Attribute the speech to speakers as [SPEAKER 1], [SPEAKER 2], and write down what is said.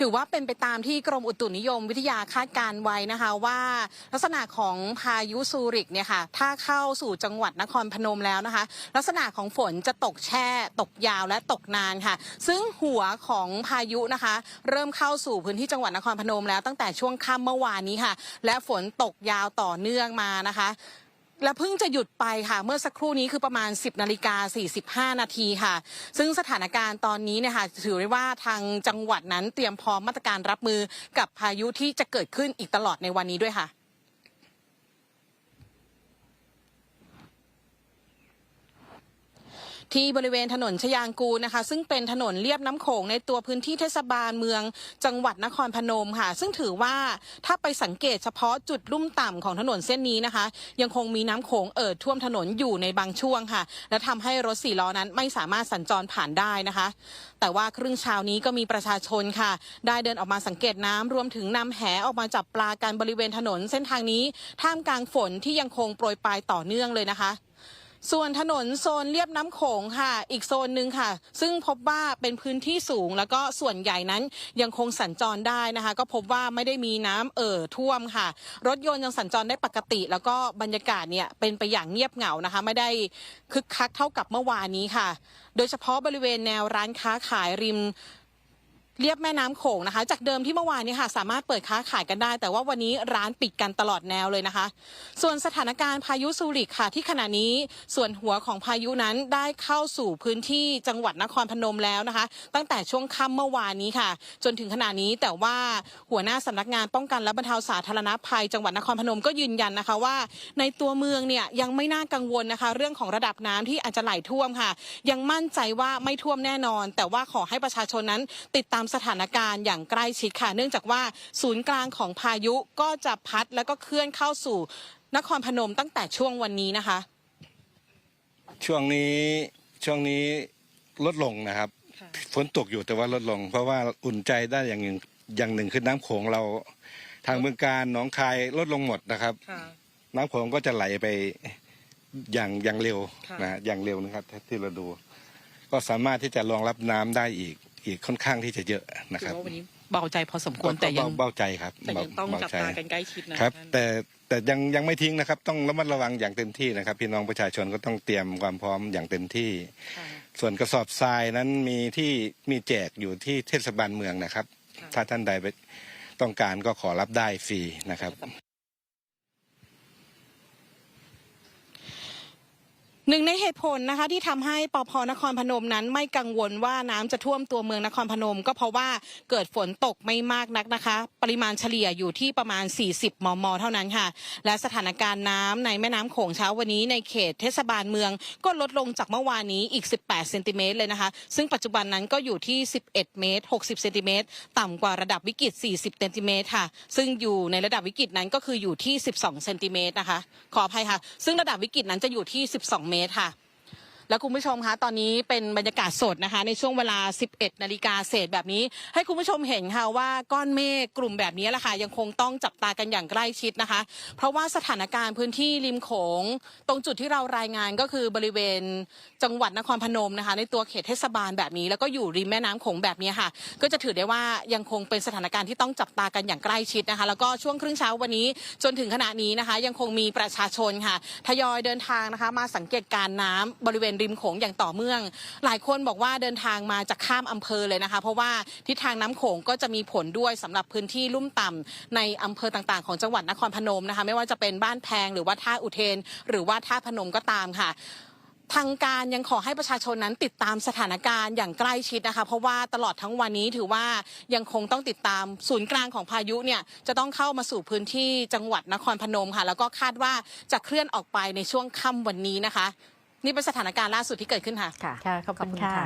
[SPEAKER 1] ถือว่าเป็นไปตามที่กรมอุตุนิยมวิทยาคาดการไว้นะคะว่า ลักษณะของพายุซูริกเนี่ยค่ะถ้าเข้าสู่จังหวัดนครพนมแล้วนะคะ ลักษณะของฝนจะตกแช่ตกยาวและตกนานค่ะ ซึ่งหัวของพายุนะคะ เริ่มเข้าสู่พื้นที่จังหวัดนครพนมแล้วตั้งแต่ช่วงค่ำเมื่อวานนี้ค่ะ และฝนตกยาวต่อเนื่องมานะคะ และเพิ่งจะหยุดไปค่ะเมื่อสักครู่นี้คือประมาณ 10นาฬิกา45 นาทีค่ะ ซึ่งสถานการณ์ตอนนี้เนี่ยค่ะถือได้ว่าทางจังหวัดนั้นเตรียมพร้อมมาตรการรับมือกับพายุที่จะเกิดขึ้นอีกตลอดในวันนี้ด้วยค่ะ ที่บริเวณถนนชยางกูนะคะ ซึ่งเป็นถนนเลียบน้ำโขงในตัวพื้นที่เทศบาลเมืองจังหวัดนครพนมค่ะ ซึ่งถือว่าถ้าไปสังเกตเฉพาะจุดลุ่มต่ำของถนนเส้นนี้นะคะ ยังคงมีน้ำโขงเอ่อท่วมถนนอยู่ในบางช่วงค่ะ และทำให้รถสี่ล้อนั้นไม่สามารถสัญจรผ่านได้นะคะ แต่ว่าครึ่งเช้านี้ก็มีประชาชนค่ะ ได้เดินออกมาสังเกตน้ำรวมถึงนำแหออกมาจับปลากันบริเวณถนนเส้นทางนี้ท่ามกลางฝนที่ยังคงโปรยปลายต่อเนื่องเลยนะคะ ส่วนถนนโซนเลียบน้ำโขงค่ะ อีกโซนหนึ่งค่ะ ซึ่งพบว่าเป็นพื้นที่สูง แล้วก็ส่วนใหญ่นั้นยังคงสัญจรได้นะคะ ก็พบว่าไม่ได้มีน้ำเอ่อท่วมค่ะ รถยนต์ยังสัญจรได้ปกติ แล้วก็บรรยากาศเนี่ยเป็นไปอย่างเงียบเหงานะคะ ไม่ได้คึกคักเท่ากับเมื่อวานนี้ค่ะ โดยเฉพาะบริเวณแนวร้านค้าขายริม เรียบแม่น้ำโขงนะคะ จากเดิมที่เมื่อวานนี้ค่ะ สามารถเปิดค้าขายกันได้ แต่ว่าวันนี้ร้านปิดกันตลอดแนวเลยนะคะ ส่วนสถานการณ์พายุซูริกค่ะ ที่ขณะนี้ส่วนหัวของพายุนั้นได้เข้าสู่พื้นที่จังหวัดนครพนมแล้วนะคะ ตั้งแต่ช่วงค่ำเมื่อวานนี้ค่ะ จนถึงขณะนี้แต่ว่าหัวหน้าสำนักงานป้องกันและบรรเทาสาธารณภัย จังหวัดนครพนมก็ยืนยันนะคะว่า ในตัวเมืองเนี่ยยังไม่น่ากังวลนะคะ เรื่องของระดับน้ำที่อาจจะไหลท่วมค่ะ ยังมั่นใจว่าไม่ท่วมแน่นอน แต่ว่าขอให้ประชาชนนั้นติดตามสถานการณ์อย่างใกล้ชิดค่ะ เนื่องจากว่าศูนย์กลางของพายุก็จะพัดแล้วก็เคลื่อนเข้าสู่นครพนมตั้งแต่ช่วงวันนี้นะคะ
[SPEAKER 2] ช่วงนี้ช่วงนี้ลดลงนะครับ
[SPEAKER 1] ค่ะ
[SPEAKER 2] ฝนตกอยู่แต่ว่าลดลง เพราะว่าอุ่นใจได้อย่างหนึ่งอย่างหนึ่งคือน้ำโขงเราทางเมืองการหนองคายลดลงหมดนะครับ
[SPEAKER 1] ค่ะ
[SPEAKER 2] น้ำโขงก็จะไหลไปอย่างอย่างเร็ว
[SPEAKER 1] ค่ะ
[SPEAKER 2] นะฮะอย่างเร็วนะครับที่เราดู ก็สามารถที่จะรองรับน้ำได้อีก อีกค่อนข้างที่จะเยอะนะ
[SPEAKER 1] ถื
[SPEAKER 2] ค
[SPEAKER 1] อ
[SPEAKER 2] รับ
[SPEAKER 1] ว่าวันนี้เบาใจพอสมควรแต่ยัง
[SPEAKER 2] เบาเบาใจครับ
[SPEAKER 1] แต่ยังต้อง
[SPEAKER 2] เบ
[SPEAKER 1] จับ
[SPEAKER 2] ใจ
[SPEAKER 1] ตากันใกล้ชิดนะครับท่าน
[SPEAKER 2] แต่แต่ยังยังไม่ทิ้งนะครับ ต้องระมัดระวังอย่างเต็มที่นะครับ พี่น้องประชาชนก็ต้องเตรียมความพร้อมอย่างเต็มที่
[SPEAKER 1] ค่ะ
[SPEAKER 2] ส่วนกระสอบทรายนั้นมีที่มีแจกอยู่ที่เทศบาลเมืองนะครับ
[SPEAKER 1] ค่ะ
[SPEAKER 2] ถ้าท่านใดไปต้องการก็ขอรับได้ฟรีนะครับ
[SPEAKER 1] หนึ่งในเหตุผลนะคะที่ทำให้ปพนครพนมนั้นไม่กังวลว่าน้ำจะท่วมตัวเมืองนครพนม ก็เพราะว่าเกิดฝนตกไม่มากนักนะคะ ปริมาณเฉลี่ยอยู่ที่ประมาณ 40 มม เท่านั้นค่ะ และสถานการณ์น้ำในแม่น้ำโขงเช้าวันนี้ในเขตเทศบาลเมือง ก็ลดลงจากเมื่อวานนี้อีก 18 เซนติเมตรเลยนะคะ ซึ่งปัจจุบันนั้นก็อยู่ที่ 11 เมตร 60 เซนติเมตรต่ำกว่าระดับวิกฤต 40 เซนติเมตรค่ะ ซึ่งอยู่ในระดับวิกฤตนั้นก็คืออยู่ที่ 12 เซนติเมตรนะคะ ขออภัยค่ะ ซึ่งระดับวิกฤตนั้นจะอยู่ที่ 12เมตรค่ะ แล้วคุณผู้ชมคะตอนนี้เป็นบรรยากาศสดนะคะ ในช่วงเวลา 11 นาฬิกาเศษแบบนี้ ให้คุณผู้ชมเห็นค่ะว่าก้อนเมฆกลุ่มแบบนี้แหละค่ะยังคงต้องจับตากันอย่างใกล้ชิดนะคะ เพราะว่าสถานการณ์พื้นที่ริมโขง ตรงจุดที่เรารายงานก็คือบริเวณจังหวัดนครพนมนะคะ ในตัวเขตเทศบาลแบบนี้ แล้วก็อยู่ริมแม่น้ำโขงแบบนี้ค่ะ ก็จะถือได้ว่ายังคงเป็นสถานการณ์ที่ต้องจับตากันอย่างใกล้ชิดนะคะ แล้วก็ช่วงครึ่งเช้าวันนี้จนถึงขณะนี้นะคะ ยังคงมีประชาชนค่ะทยอยเดินทางนะคะ มาสังเกตการณ์น้ำบริเวณริมโขงอย่างต่อเนื่อง หลายคนบอกว่าเดินทางมาจากข้ามอำเภอเลยนะคะ เพราะว่าทิศทางน้ำโขงก็จะมีผลด้วยสำหรับพื้นที่ลุ่มต่ำในอำเภอต่างๆ ของจังหวัดนครพนมนะคะ ไม่ว่าจะเป็นบ้านแพงหรือว่าท่าอุเทน หรือว่าท่าพนมก็ตามค่ะทางการยังขอให้ประชาชนนั้นติดตามสถานการณ์อย่างใกล้ชิดนะคะ เพราะว่าตลอดทั้งวันนี้ถือว่ายังคงต้องติดตามศูนย์กลางของพายุเนี่ยจะต้องเข้ามาสู่พื้นที่จังหวัดนครพนมค่ะ แล้วก็คาดว่าจะเคลื่อนออกไปในช่วงค่ำวันนี้นะคะ นี่เป็นสถานการณ์ล่าสุดที่เกิดขึ้นค่ะ
[SPEAKER 3] ค่ะ
[SPEAKER 4] ค่ะขอบคุณค่ะ